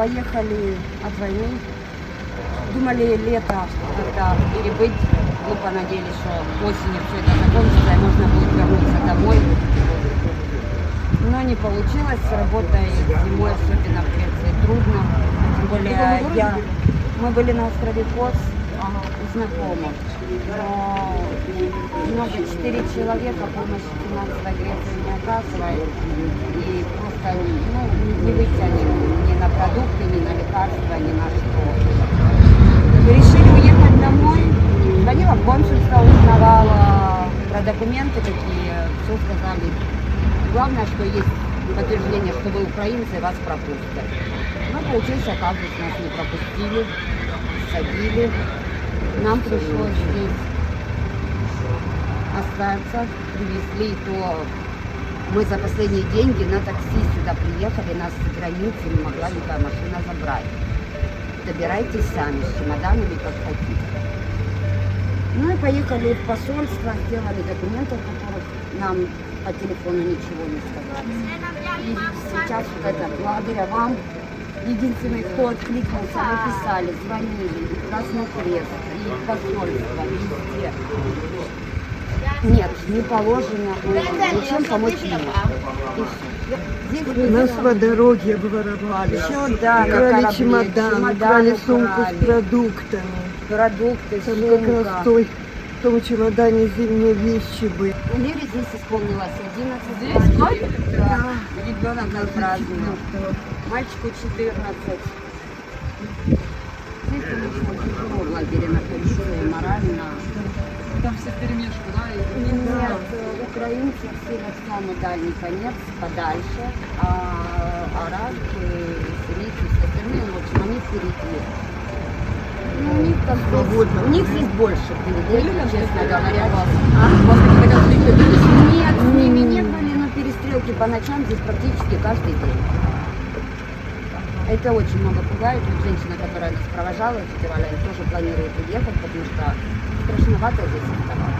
поехали от войны. Думали лето как-то перебыть. Мы понадеялись, что осенью все это закончится и можно будет вернуться домой. Но не получилось. С работой зимой, особенно в Греции, трудно. Тем более я... Мы были на острове Кос у знакомых. Но много, четыре человека помощи финансовой Греции не оказывает. И просто ну, не вытянем продукты, ни на лекарства, ни на что. Решили уехать домой. Звонила в консульство, узнавала про документы какие. Все сказали. Главное, что есть подтверждение, что вы украинцы, вас пропустят. Ну, получился казус, нас не пропустили, садили. Нам пришлось здесь остаться, привезли, то мы за последние деньги на такси сюда приехали, нас с границы не могла никакая машина забрать. Добирайтесь сами с чемоданами, как хотите. Ну и поехали в посольство, сделали документы, которых нам по телефону ничего не сказали. И сейчас вот это, благодаря вам, единственный, кто откликнулся, вы писали, звонили, и Красный Крест, и посольство, везде. Нет, не положено, ничем помочь не. Здесь Нас по дороге обворовали. Все, да, Украли корабле, чемодан, чемодан украли сумку украли, с продуктами. продукты, Там как раз той, в том чемодане зимние вещи были. Лере здесь исполнилось 11 лет. Да. Ребенок на празднует. Мальчику 14. Вперемешку, да? И... Нет, э, украинцы все в самый дальний конец, подальше, а арабы, сирийцы, все остальные, в общем, они впереди. Ну, у них там Свободно. у них здесь больше привилегий, честно говоря. Были? Нет, с ними не были, но перестрелки по ночам здесь практически каждый день. Это очень много пугает. Вот женщина, которая нас провожала, тетя Валя, тоже планирует уехать, потому что страшновато здесь оставаться.